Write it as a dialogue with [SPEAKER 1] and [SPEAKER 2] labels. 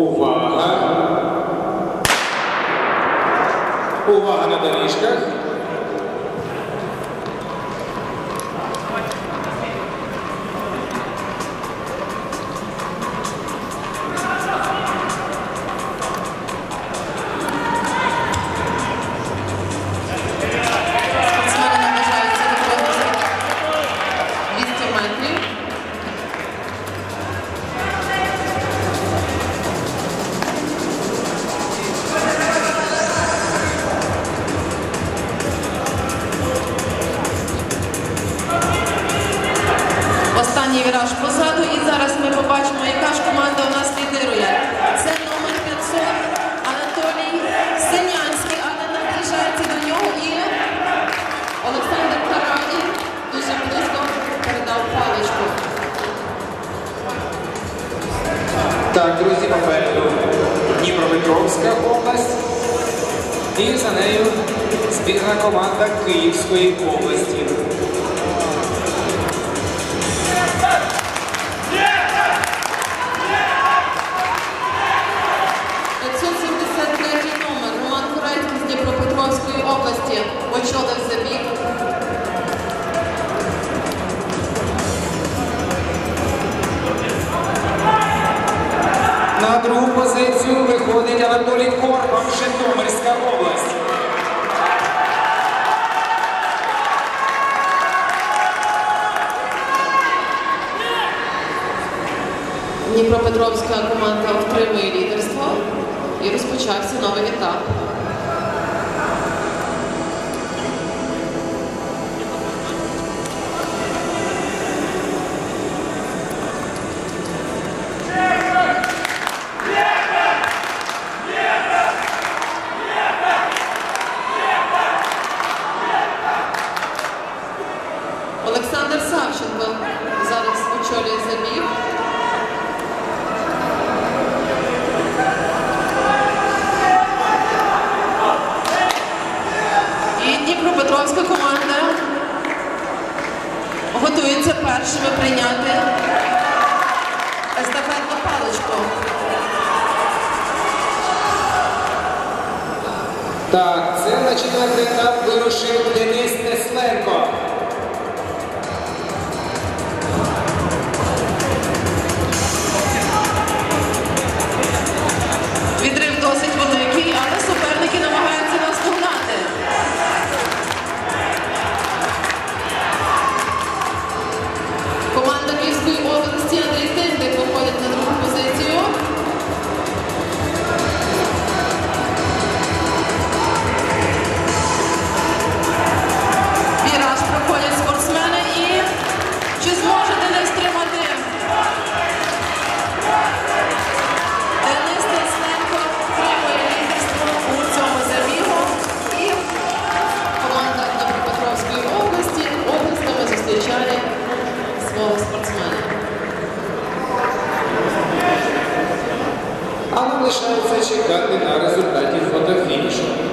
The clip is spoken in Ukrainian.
[SPEAKER 1] Увага! Увага на доріжках.
[SPEAKER 2] Останній віраж позаду, і зараз ми побачимо, яка ж команда у нас лідирує. Це номер 500 Анатолій Синянський, але наближається до нього і Олександр Карані дуже близько передав паличку.
[SPEAKER 1] Так, друзі, попереду Дніпропетровська область. І за нею збірна команда Київської області.
[SPEAKER 2] – області очолив забіг.
[SPEAKER 1] На другу позицію виходить Анатолій Корпак, Житомирська область.
[SPEAKER 2] Дніпропетровська команда отримує лідерство і розпочався новий етап. Олександр Савченко зараз очолює забіг. І Дніпропетровська команда готується першими прийняти естафетну паличку.
[SPEAKER 1] Так, це на четвертий
[SPEAKER 2] metropolitana finish, no official got
[SPEAKER 1] the Narazu battle for the finish.